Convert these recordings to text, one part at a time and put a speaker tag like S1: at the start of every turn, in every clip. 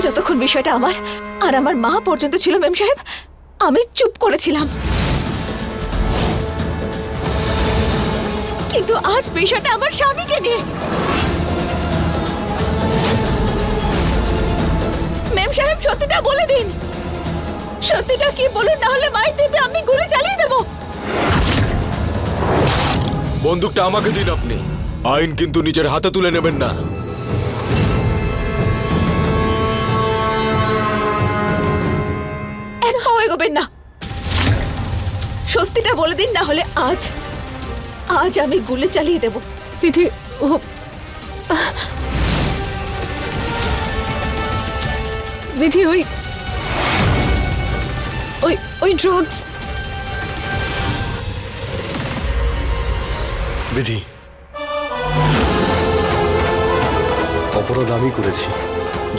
S1: বিষয়টা আমার আর আমার মা পর্যন্ত ছিল মেম সাহেব, আমি চুপ করেছিলাম। কিন্তু আজ বিষয়টা আমার স্বামীকে নিয়ে। মেম সাহেব, সত্যিটা বলে দিন। সত্যিটা কি বলুন, না হলে মায়ের দেবে আমি গুলি চালিয়ে দেবো।
S2: বন্দুকটা আমাকে দিন আপনি। আইন কিন্তু নিজের হাতে তুলে নেবেন না।
S1: এগোবেন না। সত্যিটা বলে দিন না হলে আজ আজ আমি গুলি চালিয়ে দেব।
S3: বিধি ও বিধি ওই ওই ওই ড্রাগস
S4: বিধি অপরাধ আমি করেছি।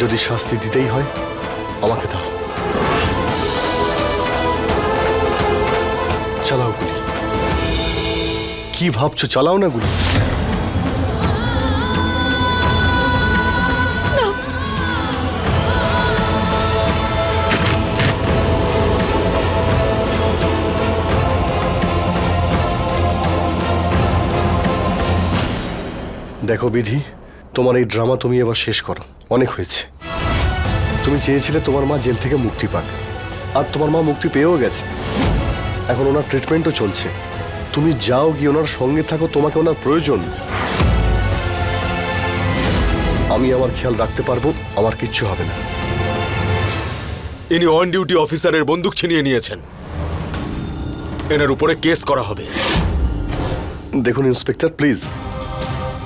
S4: যদি শাস্তি দিতেই হয় আমাকে দাও। কি ভাবছ? চালাও না গুলি। দেখো বিধি তোমার এই ড্রামা তুমি এবার শেষ করো। অনেক হয়েছে। তুমি চেয়েছিলে তোমার মা জেল থেকে মুক্তি পাক। আর তোমার মা মুক্তি পেয়েও গেছে। এখন ওনার ট্রিটমেন্টও চলছে। তুমি যাও গিয়ে ওনার সঙ্গে থাকো তোমাকে ওনার প্রয়োজন। আমি আমার খেয়াল রাখতে পারব আমার কিচ্ছু হবে না।
S2: ইনি অন ডিউটি অফিসারের বন্দুক ছিনিয়ে নিয়েছেন। এনার উপরে কেস করা হবে।
S4: দেখুন ইন্সপেক্টর প্লিজ।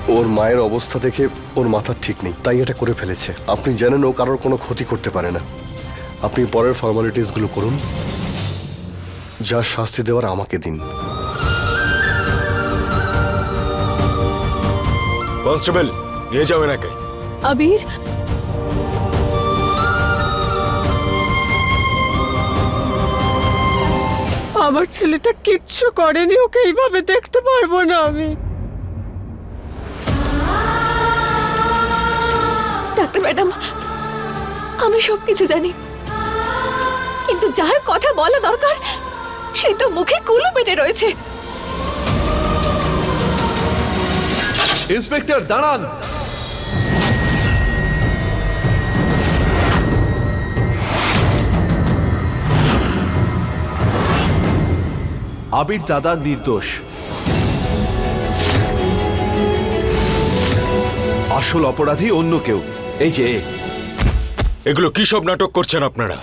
S4: ওর মায়ের অবস্থা দেখে ওর মাথা ঠিক নেই তাই এটা করে ফেলেছে। আপনি জানেন ও কারোর কোনো ক্ষতি করতে পারে না। আপনি পরের ফর্মালিটিসগুলো করুন। যা শাস্তি দেওয়ার আমাকে দিন।
S2: কনস্টেবল, নিয়ে যাও এনাকে।
S3: আবির?
S5: আমার ছেলেটা কিচ্ছু করেনি, ওকে এইভাবে দেখতে পারব না আমি।
S1: ডাক্তার ম্যাডাম, আমি সব কিছু জানি। কিন্তু যার কথা বলা দরকার, সে তো মুখে কুলো পেটে রয়েছে।
S6: ইন্সপেক্টর, দাঁড়ান। আবির দাদা নির্দোষ। আসল অপরাধী অন্য কেউ। এই যে
S2: এগুলো কি সব নাটক করছেন আপনারা?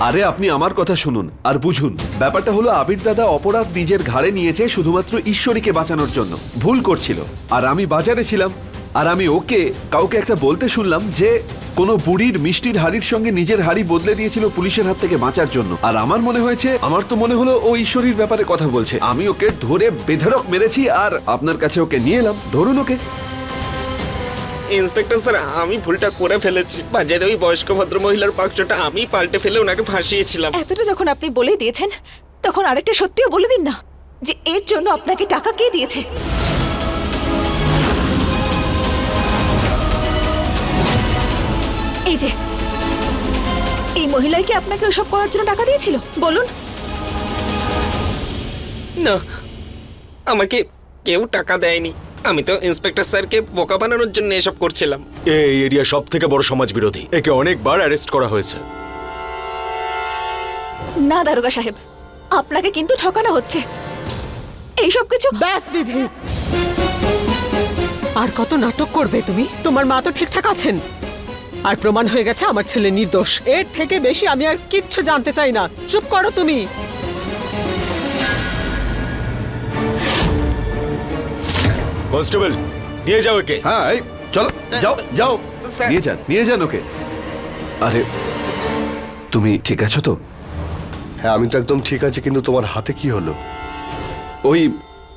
S6: আরে আপনি আমার কথা শুনুন আর বুঝুন। ব্যাপারটা হলো আবির দাদা অপরাধ নিজের ঘাড়ে নিয়েছে শুধুমাত্র ঈশ্বরীকে বাঁচানোর জন্য। ভুল করছিল। আর আমি বাজারে ছিলাম। আর আমি ওকে, কাউকে একটা বলতে শুনলাম যে কোনো বুড়ির মিষ্টির হাড়ির সঙ্গে নিজের হাড়ি বদলে দিয়েছিল পুলিশের হাত থেকে বাঁচার জন্য। আর আমার মনে হয়েছে, আমার তো মনে হলো ও ঈশ্বরীর ব্যাপারে কথা বলছে। আমি ওকে ধরে বেধরক মেরেছি আর আপনার কাছে ওকে নিয়ে এলাম। ধরুন ওকে।
S7: ইন্সপেক্টর স্যার আমি ভুলটা করে ফেলেছি। বাজারে ওই বয়স্ক ভদ্র মহিলার বাক্সটা আমি পাল্টে ফেলে ওনাকে ফাঁসিয়েছিলাম।
S1: এতটা যখন আপনি বলে দিয়েছেন তখন আরেকটা সত্যিও বলে দিন না যে এর জন্য আপনাকে টাকা কে দিয়েছে? এই যে এই মহিলাই কি আপনাকে ওসব করার জন্য টাকা দিয়েছিল? বলুন।
S7: না আমাকে কেউ টাকা দেয়নি। আমি তো ইন্সপেক্টর স্যারকে বোকা বানানোর জন্য এসব করছিলাম।
S2: এই এরিয়া সব থেকে বড় সমাজ বিরোধী একে অনেকবার অ্যারেস্ট করা হয়েছে।
S1: না দারোগা সাহেব আপনাকে কিন্তু ঠকানো হচ্ছে। এইসব কিছু
S5: ব্যাস বিধি। আর কত নাটক করবে তুমি? তোমার মা তো ঠিকঠাক আছেন। আর প্রমাণ হয়ে গেছে আমার ছেলে নির্দোষ। এর থেকে বেশি আমি আর কিচ্ছু জানতে চাই না। চুপ করো তুমি।
S2: কনস্টেবল নিয়ে যাও একে।
S6: হ্যাঁ এই, চলো যাও যাও।
S7: স্যার।
S6: নিয়ে যান নিয়ে যান ওকে। আরে তুমি ঠিক আছো তো?
S4: হ্যাঁ আমি তো একদম ঠিক আছি কিন্তু তোমার হাতে কি হলো?
S6: ওই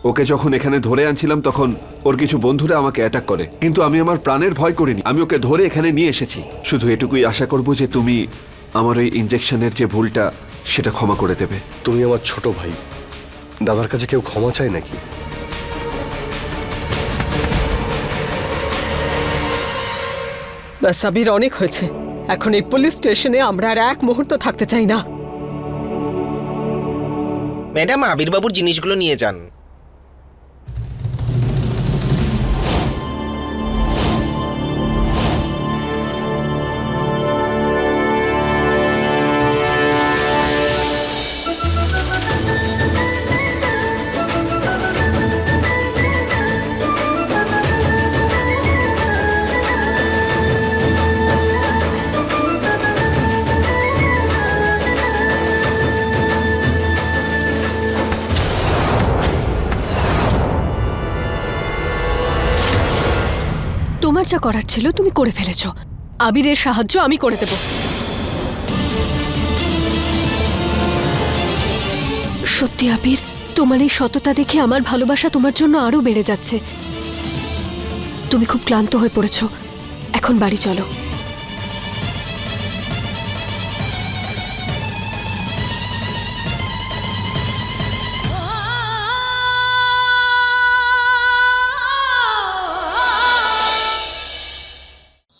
S6: ওকে যখন এখানে ধরে আনছিলাম তখন ওর কিছু বন্ধুরা আমাকে অ্যাটাক করে। কিন্তু আমি আমার প্রাণের ভয় করিনি। আমি ওকে ধরে এখানে নিয়ে এসেছি। শুধু এটুকুই আশা করব যে তুমি আমার ওই ইঞ্জেকশনের যে ভুলটা সেটা ক্ষমা করে দেবে।
S4: তুমি আমার ছোট ভাই। দাদার কাছে কেউ ক্ষমা চায় নাকি?
S5: ব্যাস আবির অনেক হয়েছে। এখন এই পুলিশ স্টেশনে আমরা আর এক মুহূর্ত থাকতে চাই না।
S7: ম্যাডাম আবির বাবুর জিনিসগুলো নিয়ে যান।
S3: তোমার যা করার ছিল তুমি করে ফেলেছ। আবিরের সাহায্য আমি করে দেব। সত্যি, আবির, তোমার এই সততা দেখে আমার ভালোবাসা তোমার জন্য আরও বেড়ে যাচ্ছে। তুমি খুব ক্লান্ত হয়ে পড়েছ। এখন বাড়ি চলো।